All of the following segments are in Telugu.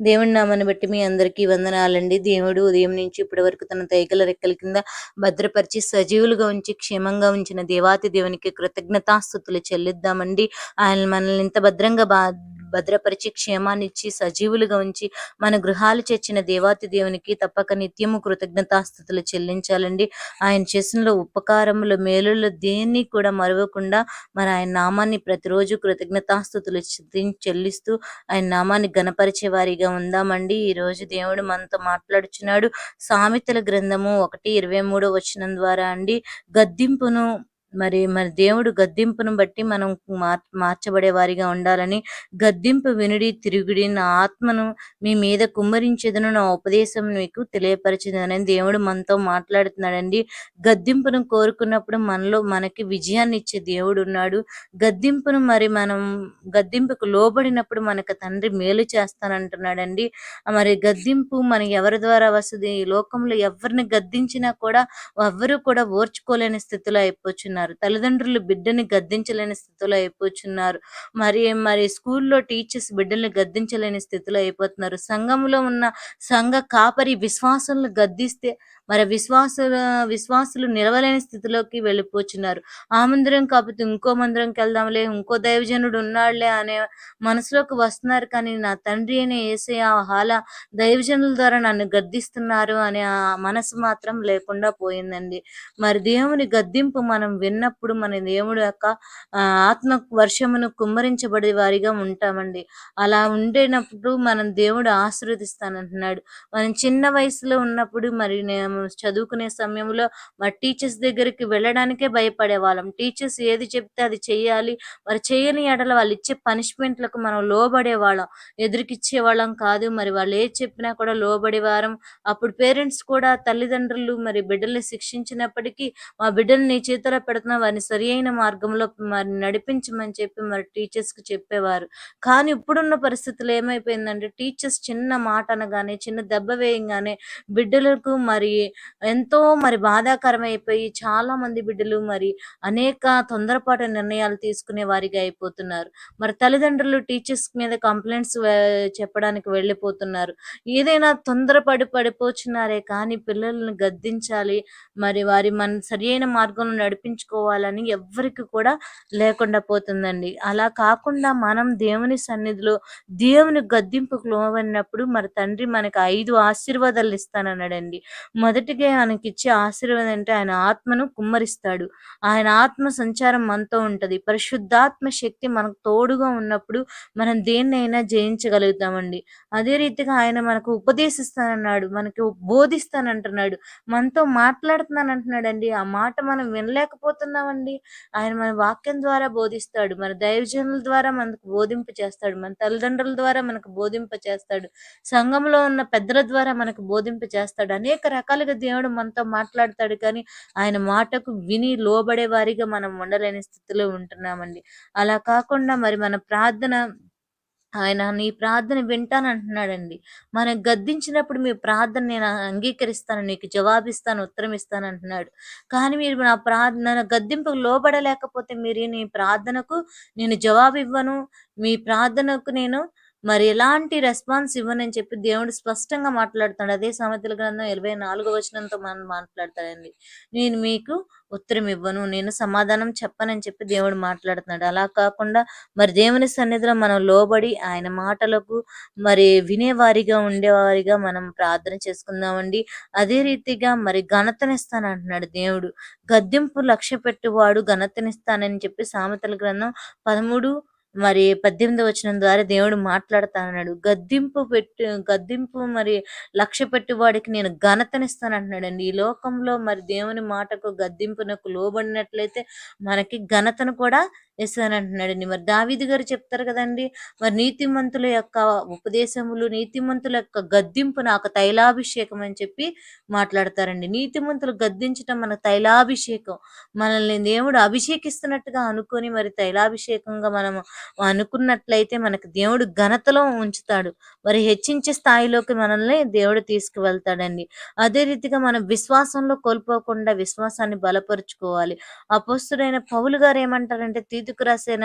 దేవుని నామాన్ని బట్టి మీ అందరికీ వందనాలండి. దేవుడు ఉదయం నుంచి ఇప్పటి వరకు తన తైకల రెక్కల కింద భద్రపరిచి సజీవులుగా ఉంచి క్షేమంగా ఉంచిన దేవాతి దేవునికి కృతజ్ఞతాస్థుతులు చెల్లిద్దామండి. ఆయన మనల్ని ఇంత భద్రంగా బా భద్రపరిచి క్షేమాన్ని ఇచ్చి సజీవులుగా ఉంచి మన గృహాలు చేర్చిన దేవాతి దేవునికి తప్పక నిత్యము కృతజ్ఞతాస్థుతులు చెల్లించాలండి. ఆయన చేసిన ఉపకారములు మేలులు దేన్ని కూడా మరవకుండా మరి ఆయన నామాన్ని ప్రతిరోజు కృతజ్ఞతాస్థుతులు చెల్లిస్తూ ఆయన నామాన్ని గణపరిచే వారిగా ఉందామండి. ఈ రోజు దేవుడు మనతో మాట్లాడుచున్నాడు. సామెతల గ్రంథము ఒకటి ఇరవై మూడో వచనం ద్వారా అండి గద్దింపును మరి మరి దేవుడు గద్దింపును బట్టి మనం మార్ మార్చబడే వారిగా ఉండాలని గద్దింపు వినుడి తిరుగుడి నా ఆత్మను మీ మీద కుమ్మరించేదను నా ఉపదేశం మీకు తెలియపరిచిందని దేవుడు మనతో మాట్లాడుతున్నాడండి. గద్దింపును కోరుకున్నప్పుడు మనలో మనకి విజయాన్ని ఇచ్చే దేవుడు ఉన్నాడు. గద్దింపును మరి మనం గద్దింపుకు లోబడినప్పుడు మనకు తండ్రి మేలు చేస్తానంటున్నాడండి. మరి గద్దింపు మన ఎవరి ద్వారా వస్తుంది? ఈ లోకంలో ఎవరిని గద్దించినా కూడా ఎవ్వరూ కూడా ఓర్చుకోలేని స్థితిలో అయిపోతున్నారు అయిపోతున్నారు తల్లిదండ్రులు బిడ్డని గద్దించలేని స్థితిలో అయిపోతున్నారు. మరి మరి స్కూల్లో టీచర్స్ బిడ్డల్ని గద్దించలేని స్థితిలో అయిపోతున్నారు. సంఘంలో ఉన్న సంఘ కాపరి విశ్వాసంలో గద్దిస్తే మరి విశ్వాసుల విశ్వాసులు నిలవలేని స్థితిలోకి వెళ్ళిపోతున్నారు ఆ మందిరం కాకపోతే ఇంకో మందిరంకి వెళ్దాంలే ఇంకో దైవజనుడు ఉన్నాడులే అనే మనసులోకి వస్తున్నారు. కానీ నా తండ్రి అనే వేసే ఆ హాల దైవజనుల ద్వారా నన్ను గద్దిస్తున్నారు అనే ఆ మనసు మాత్రం లేకుండా పోయిందండి. మరి దేవుని గద్దింపు మనం విన్నప్పుడు మన దేవుడు యొక్క ఆత్మ వర్షమును కుమ్మరించబడే వారిగా ఉంటామండి. అలా ఉండేటప్పుడు మనం దేవుడు ఆశీర్వదిస్తానంటున్నాడు. మనం చిన్న వయసులో ఉన్నప్పుడు మరి నేను చదువుకునే సమయంలో మా టీచర్స్ దగ్గరికి వెళ్ళడానికే భయపడే వాళ్ళం టీచర్స్ ఏది చెప్తే అది చేయాలి మరి చేయని ఎడల వాళ్ళు ఇచ్చే పనిష్మెంట్లకు మనం లోబడే వాళ్ళం ఎదురుకిచ్చే వాళ్ళం కాదు. మరి వాళ్ళు ఏది చెప్పినా కూడా లోబడే వారం అప్పుడు పేరెంట్స్ కూడా తల్లిదండ్రులు మరి బిడ్డల్ని శిక్షించినప్పటికీ మా బిడ్డల్ని నీ చేతిలో పెడుతున్నా వారిని సరి అయిన మార్గంలో మరి నడిపించమని చెప్పి మరి టీచర్స్కి చెప్పేవారు. కానీ ఇప్పుడున్న పరిస్థితులు ఏమైపోయిందంటే టీచర్స్ చిన్న మాట అనగానే చిన్న దెబ్బ వేయంగానే బిడ్డలకు మరి ఎంతో మరి బాధాకరమైపోయి చాలా మంది బిడ్డలు మరి అనేక తొందరపాటు నిర్ణయాలు తీసుకునే వారిగా అయిపోతున్నారు. మరి తల్లిదండ్రులు టీచర్స్ మీద కంప్లైంట్స్ చెప్పడానికి వెళ్ళిపోతున్నారు. ఏదైనా తొందరపడి పడిపోచున్నారే కానీ పిల్లల్ని గద్దించాలి మరి వారి మన సరి అయిన మార్గంలో నడిపించుకోవాలని ఎవ్వరికి కూడా లేకుండా పోతుందండి. అలా కాకుండా మనం దేవుని సన్నిధిలో దేవుని గద్దింపుకు లోబడినప్పుడు మరి తండ్రి మనకి ఐదు ఆశీర్వాదాలు ఇస్తానన్నాడండి. మొదటి మొదటిగా ఆయనకి ఇచ్చే ఆశీర్వాదం అంటే ఆయన ఆత్మను కుమ్మరిస్తాడు. ఆయన ఆత్మ సంచారం మనతో ఉంటది. పరిశుద్ధాత్మ శక్తి మనకు తోడుగా ఉన్నప్పుడు మనం దేన్నైనా జయించగలుగుతామండి. అదే రీతిగా ఆయన మనకు ఉపదేశిస్తానన్నాడు మనకి బోధిస్తానంటున్నాడు మనతో మాట్లాడుతున్నానంటున్నాడండి. ఆ మాట మనం వినలేకపోతున్నామండి. ఆయన మన వాక్యం ద్వారా బోధిస్తాడు మన దైవజనుల ద్వారా మనకు బోధింపు చేస్తాడు మన తల్లిదండ్రుల ద్వారా మనకు బోధింప చేస్తాడు సంఘంలో ఉన్న పెద్దల ద్వారా మనకు బోధింప చేస్తాడు. అనేక రకాల రకాలుగా దేవుడు మనతో మాట్లాడతాడు కానీ ఆయన మాటకు విని లోబడే వారిగా మనం ఉండలేని స్థితిలో ఉంటున్నామండి. అలా కాకుండా మరి మన ప్రార్థన ఆయన నీ ప్రార్థన వింటానంటున్నాడండి మనం గద్దించినప్పుడు మీ ప్రార్థన నేను అంగీకరిస్తాను నీకు జవాబిస్తాను ఉత్తరం ఇస్తాను అంటున్నాడు. కానీ మీరు నా ప్రార్థన గద్దింపుకు లోబడలేకపోతే మీరు నీ ప్రార్థనకు నేను జవాబు ఇవ్వను మీ ప్రార్థనకు నేను మరి ఎలాంటి రెస్పాన్స్ ఇవ్వనని చెప్పి దేవుడు స్పష్టంగా మాట్లాడుతాడు అదే సామెతల గ్రంథం ఇరవై నాలుగో వచనంతో మనం మాట్లాడతాడండి. నేను మీకు ఉత్తరం ఇవ్వను నేను సమాధానం చెప్పనని చెప్పి దేవుడు మాట్లాడుతున్నాడు. అలా కాకుండా మరి దేవుని సన్నిధిలో మనం లోబడి ఆయన మాటలకు మరి వినేవారిగా ఉండేవారిగా మనం ప్రార్థన చేసుకుందామండి. అదే రీతిగా మరి ఘనతనిస్తానంటున్నాడు దేవుడు. గద్దెంపు లక్ష్య పెట్టువాడు ఘనతనిస్తానని చెప్పి సామెతల గ్రంథం పదమూడు మరి పద్దెనిమిది వచ్చిన ద్వారా దేవుడు మాట్లాడుతానన్నాడు. గద్దింపు పెట్టు గద్దింపు మరి లక్ష్య పెట్టువాడికి నేను ఘనతనిస్తాను అంటున్నాడండి ఈ లోకంలో మరి దేవుని మాటకు గద్దింపునకు లోబడినట్లయితే మనకి ఘనతను కూడా ఇస్తానంటున్నాడండి మరి దావీది గారు చెప్తారు కదండి మరి నీతిమంతుల యొక్క ఉపదేశములు నీతిమంతుల యొక్క గద్దింపు నాకు తైలాభిషేకం అని చెప్పి మాట్లాడతారండి. నీతిమంతులు గద్దించటం మన తైలాభిషేకం. మనల్ని దేవుడు అభిషేకిస్తున్నట్టుగా అనుకొని మరి తైలాభిషేకంగా మనం అనుకున్నట్లయితే మనకు దేవుడు ఘనతలో ఉంచుతాడు. మరి హెచ్చించే స్థాయిలోకి మనల్ని దేవుడు తీసుకువెళ్తాడండి. అదే రీతిగా మనం విశ్వాసంలో కోల్పోకుండా విశ్వాసాన్ని బలపరుచుకోవాలి. అపోస్తుడైన పౌలు గారు ఏమంటారంటే తీతుకు రాసిన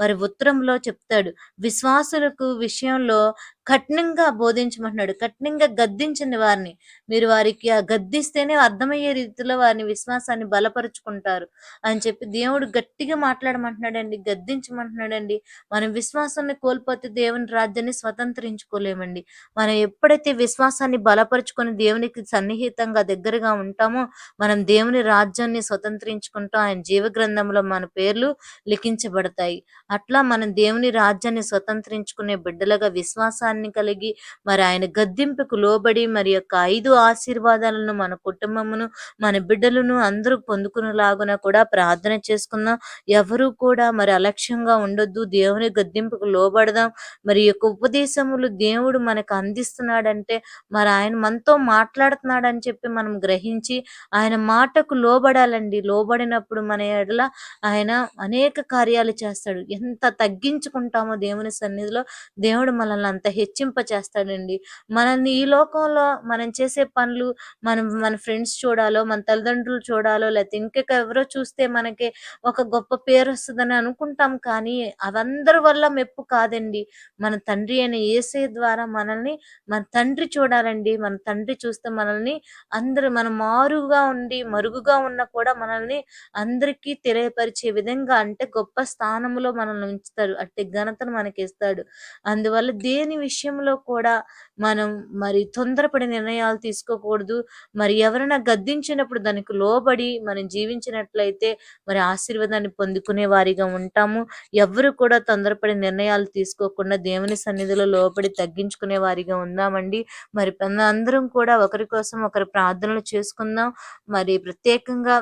వారి ఉత్తరంలో చెప్తాడు. విశ్వాసులకు విషయంలో కఠినంగా బోధించమంటున్నాడు. కఠినంగా గద్దించండి వారిని. మీరు వారికి ఆ గద్దిస్తేనే అర్థమయ్యే రీతిలో వారిని విశ్వాసాన్ని బలపరుచుకుంటారు అని చెప్పి దేవుడు గట్టిగా మాట్లాడమంటున్నాడండి. గద్దించమంటున్నాడండి. మనం విశ్వాసాన్ని కోల్పోతే దేవుని రాజ్యాన్ని స్వతంత్రించుకోలేమండి. మనం ఎప్పుడైతే విశ్వాసాన్ని బలపరుచుకొని దేవునికి సన్నిహితంగా దగ్గరగా ఉంటామో మనం దేవుని రాజ్యాన్ని స్వతంత్రించుకుంటాం. ఆయన జీవ గ్రంథంలో మన పేర్లు లిఖించబడతాయి. అట్లా మనం దేవుని రాజ్యాన్ని స్వతంత్రించుకునే బిడ్డలుగా విశ్వాసాన్ని కలిగి మరి ఆయన గద్దింపుకు లోబడి మరి యొక్క ఐదు ఆశీర్వాదాలను మన కుటుంబమును మన బిడ్డలను అందరూ పొందుకునేలాగున కూడా ప్రార్థన చేసుకుందాం. ఎవరు కూడా మరి అలక్ష్యంగా ఉండొద్దు. దేవుని గద్దింపుకు లోబడదాం. మరి యొక్క ఉపదేశములు దేవుడు మనకు అందిస్తున్నాడంటే మరి ఆయన మనతో మాట్లాడుతున్నాడని చెప్పి మనం గ్రహించి ఆయన మాటకు లోబడాలండి. లోబడినప్పుడు మన ఎడల ఆయన అనేక కార్యాలు చేస్తాడు. ఎంత తగ్గించుకుంటామో దేవుని సన్నిధిలో దేవుడు మనల్ని అంత హెచ్చింప చేస్తాడండి మనల్ని ఈ లోకంలో మనం చేసే పనులు మనం మన ఫ్రెండ్స్ చూడాలో మన తల్లిదండ్రులు చూడాలో లేకపోతే ఇంకెవరో చూస్తే మనకి ఒక గొప్ప పేరు వస్తుందని అనుకుంటాం. కానీ అవందరి వల్ల మెప్పు కాదండి. మన తండ్రి అయిన ఏసే ద్వారా మనల్ని మన తండ్రి చూడాలండి. మన తండ్రి చూస్తే మనల్ని అందరు మన మారుగా ఉండి మరుగుగా ఉన్న కూడా మనల్ని అందరికీ తెలియపరిచే విధంగా అంటే గొప్ప స్థానంలో మనల్ని ఉంచుతారు అట్టి ఘనతను మనకి ఇస్తాడు అందువల్ల దేని విషయం విషయంలో కూడా మనం మరి తొందరపడి నిర్ణయాలు తీసుకోకూడదు. మరి ఎవరైనా గద్దించినప్పుడు దానికి లోబడి మనం జీవించినట్లయితే మరి ఆశీర్వాదాన్ని పొందుకునే వారిగా ఉంటాము. ఎవరు కూడా తొందరపడి నిర్ణయాలు తీసుకోకుండా దేవుని సన్నిధిలో లోబడి తగ్గించుకునే వారిగా ఉందామండి. మరి అందరం కూడా ఒకరి కోసం ఒకరి ప్రార్థనలు చేసుకుందాం. మరి ప్రత్యేకంగా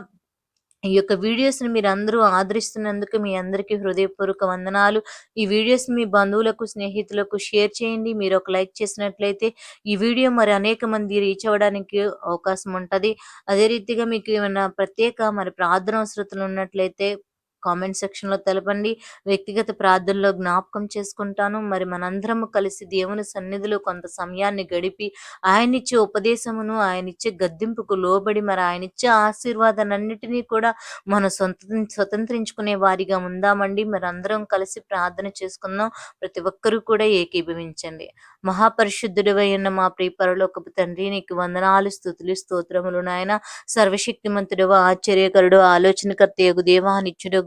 ఈ యొక్క వీడియోస్ని మీరు అందరూ ఆదరిస్తున్నందుకు మీ అందరికీ హృదయపూర్వక వందనాలు. ఈ వీడియోస్ మీ బంధువులకు స్నేహితులకు షేర్ చేయండి. మీరు ఒక లైక్ చేసినట్లయితే ఈ వీడియో మరి అనేక మంది రీచ్ అవ్వడానికి అవకాశం ఉంటుంది. అదే రీతిగా మీకు ఏమైనా ప్రత్యేక మరి ప్రార్థన అవసరతలు ఉన్నట్లయితే కామెంట్ సెక్షన్లో తెలపండి. వ్యక్తిగత ప్రార్థనలో జ్ఞాపకం చేసుకుంటాను. మరి మనందరము కలిసి దేవుని సన్నిధిలో కొంత సమయాన్ని గడిపి ఆయనిచ్చే ఉపదేశమును ఆయనిచ్చే గద్దింపుకు లోబడి మరి ఆయనిచ్చే ఆశీర్వాదాలన్నిటినీ కూడా మనం సొంత స్వతంత్రించుకునే వారిగా ఉందామండి. మరి అందరం కలిసి ప్రార్థన చేసుకుందాం. ప్రతి ఒక్కరూ కూడా ఏకీభవించండి. మహాపరిశుద్ధుడు అయిన మా ప్రియపరలోకపు తండ్రి నీకు వందనాలు స్థుతులు స్తోత్రములు నాయన. సర్వశక్తిమంతుడు ఆశ్చర్యకరుడు ఆలోచనకర్త యొక్క దేవా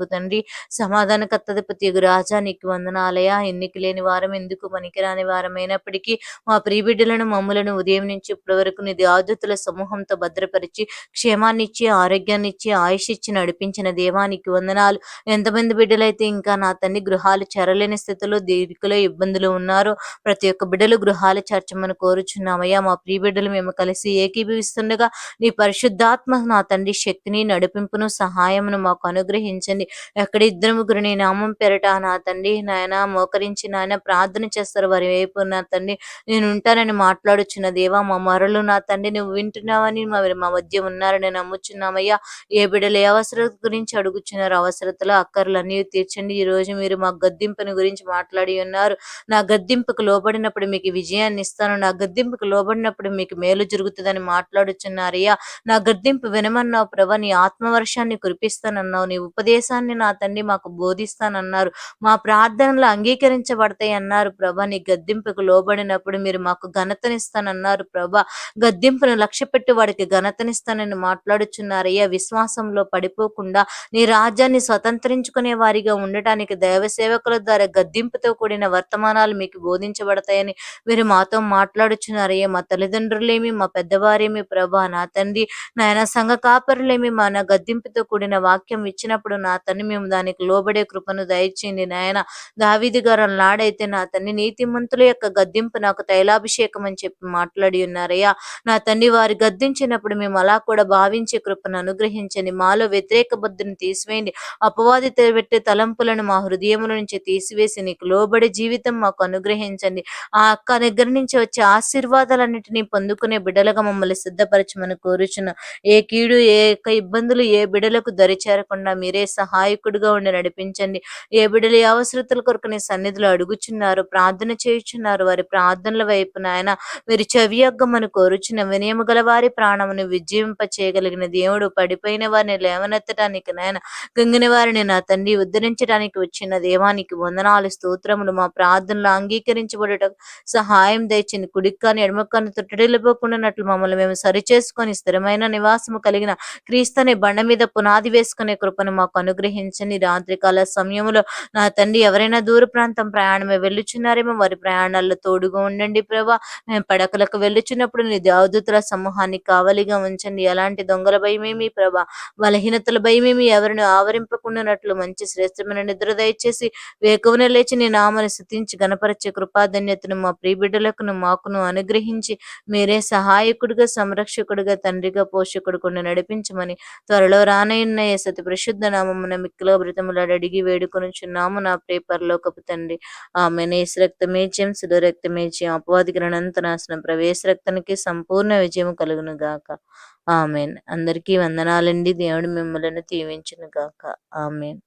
నిత్యుడు తండ్రి. సమాధానకర్తపతి ప్రతి రాజా నీకు వందనాలయ ఎన్నిక లేని వారం ఎందుకు పనికిరాని వారమైనప్పటికీ మా ప్రియబిడ్డలను మమ్ములను ఉదయం నుంచి ఇప్పటి వరకు నిధి ఆదుతుల సమూహంతో భద్రపరిచి క్షేమాన్ని ఆరోగ్యాన్నిచ్చి ఆరోగ్యాన్ని ఆయుష్ ఇచ్చి నడిపించిన దేవానికి వందనాలు. ఎంతమంది బిడ్డలైతే ఇంకా నా తండ్రి గృహాలు చేరలేని స్థితిలో దీర్ఘలో ఇబ్బందులు ఉన్నారో ప్రతి ఒక్క బిడ్డలు గృహాలు చేర్చమని కోరుచున్నామయ్యా. మా ప్రియ బిడ్డలు మేము కలిసి ఏకీభవిస్తుండగా నీ పరిశుద్ధాత్మ నా తండ్రి శక్తిని నడిపింపును సహాయమును మాకు అనుగ్రహించండి. ఎక్కడ ఇద్దరు ముగ్గురు నీ నామం పెరట నా తండ్రి నాయన మోకరించి నాయన ప్రార్థన చేస్తారు. వారి వైపు నా తండ్రి నేను ఉంటానని మాట్లాడుచున్న దేవా మా మరలు నా తండ్రి నువ్వు వింటున్నావని మరి మా మధ్య ఉన్నారని నమ్ముచున్నామయ్యా. ఏ బిడ్డలు ఏ అవసరం గురించి అడుగుచున్నారు. అవసరతలో అక్కర్లు అన్ని తీర్చండి. ఈ రోజు మీరు మా గద్దింపుని గురించి మాట్లాడి ఉన్నారు. నా గద్దింపుకు లోబడినప్పుడు మీకు విజయాన్ని ఇస్తాను. నా గద్దింపుకు లోబడినప్పుడు మీకు మేలు జరుగుతుందని మాట్లాడుచున్నారయ్యా. నా గద్దింపు వినమన్నావు. ప్రభా నీ ఆత్మవర్షాన్ని కురిపిస్తానన్నావు. నీ ఉపదేశాన్ని నా తండ్రి మాకు బోధిస్తానన్నారు. మా ప్రార్థనలు అంగీకరించబడతాయి అన్నారు ప్రభా. నీ గద్దింపుకు లోబడినప్పుడు మీరు మాకు ఘనతనిస్తానన్నారు ప్రభా. గద్దింపును లక్ష్య పెట్టి వాడికి ఘనతనిస్తానని మాట్లాడుచున్నారయ్యా విశ్వాసంలో పడిపోకుండా నీ రాజ్యాన్ని స్వతంత్రించుకునే వారిగా ఉండటానికి దైవ సేవకుల ద్వారా గద్దింపుతో కూడిన వర్తమానాలు మీకు బోధించబడతాయని మీరు మాతో మాట్లాడుచున్నారయ్యా మా తల్లిదండ్రులేమి మా పెద్దవారేమి ప్రభా నా తండ్రి నాయన సంఘ కాపరులేమి మా నా గద్దింపుతో కూడిన వాక్యం ఇచ్చినప్పుడు నా తండ్రి మేము దానికి లోబడే కృపను దయచేయండి. నాయన దావిది గారు నాడైతే నా తండ్రి నీతిమంతుల యొక్క గద్దింపు నాకు తైలాభిషేకం అని చెప్పి మాట్లాడి ఉన్నారయ్యా. నా తండ్రి వారి గద్దించినప్పుడు మేము అలా కూడా భావించే కృపను అనుగ్రహించండి. మాలో వ్యతిరేక బుద్ధిని తీసివేయండి. అపవాది పెట్టే తలంపులను మా హృదయముల నుంచి తీసివేసి నీకు లోబడే జీవితం మాకు అనుగ్రహించండి. ఆ అక్క దగ్గర నుంచి వచ్చే ఆశీర్వాదాలన్నింటినీ పొందుకునే బిడ్డలుగా మమ్మల్ని సిద్ధపరచమని కోరుచున్నాం ఏ కీడు ఏ యొక్క ఇబ్బందులు ఏ బిడలకు దరిచేరకుండా మీరే సహా సహాయకుడిగా ఉండి నడిపించండి. ఏ బిడ్డలు ఏ అవసరతల కొరకు నీ సన్నిధిలో అడుగుచున్నారు ప్రార్థన చేయుచున్నారు వారి ప్రార్థనల వైపు నాయన మీరు చెవియగ్గమని కోరుచున్న వినయము గల వారి ప్రాణమును విజయింప చేయగలిగిన దేవుడు పడిపోయిన వారిని లేవనెత్తడానికి నాయన గంగిన వారిని నా తండ్రి ఉద్ధరించడానికి వచ్చిన దేవానికి వందనాలు స్తోత్రములు మా ప్రార్థనలు అంగీకరించబడట సహాయం దయచింది కుడిక్కాని ఎడమక్కాని తొట్టడిల్లిపోకుండానట్లు మమ్మల్ని మేము సరిచేసుకొని స్థిరమైన నివాసము కలిగిన క్రీస్తుని బండ మీద పునాది వేసుకునే కృపను మాకు అనుగ్రహించండి రాత్రికాల సమయంలో నా తండ్రి ఎవరైనా దూర ప్రాంతం ప్రయాణమే వెళ్ళుచున్నారేమో వారి ప్రయాణాల్లో తోడుగా ఉండండి ప్రభా మేము పడకలకు వెళ్ళుచున్నప్పుడు నీ దేవదూతుల సమూహాన్ని కావలిగా ఉంచండి ఎలాంటి దొంగల భయమేమి ప్రభా బలహీనతల భయమేమి ఎవరిని ఆవరింపకుండానట్లు మంచి శ్రేష్టమైన నిద్ర దయచేసి వేకువన లేచి నీ నామని స్థుతించి గణపరచే కృపాధన్యతను మా ప్రియబిడ్డలకును మాకును అనుగ్రహించి మీరే సహాయకుడిగా సంరక్షకుడిగా తండ్రిగా పోషకుడుకుండా నడిపించమని త్వరలో రానయ్యున్న ఏ సతి ప్రసిద్ధ నామమున మిక్కులో బ్రతములాడి అడిగి వేడుకొనుచున్నాము నా ప్రియ పరలోకపు తండ్రి. ఆమె నేసు రక్తమేజ్యం సుడు రక్తమేజ్యం అపవాది నాశనం ప్రవేశ రక్తానికి సంపూర్ణ విజయం కలుగును గాక. ఆమెన్. అందరికీ వందనాలండి. దేవుడు మిమ్మల్ని దీవించును గాక. ఆమెన్.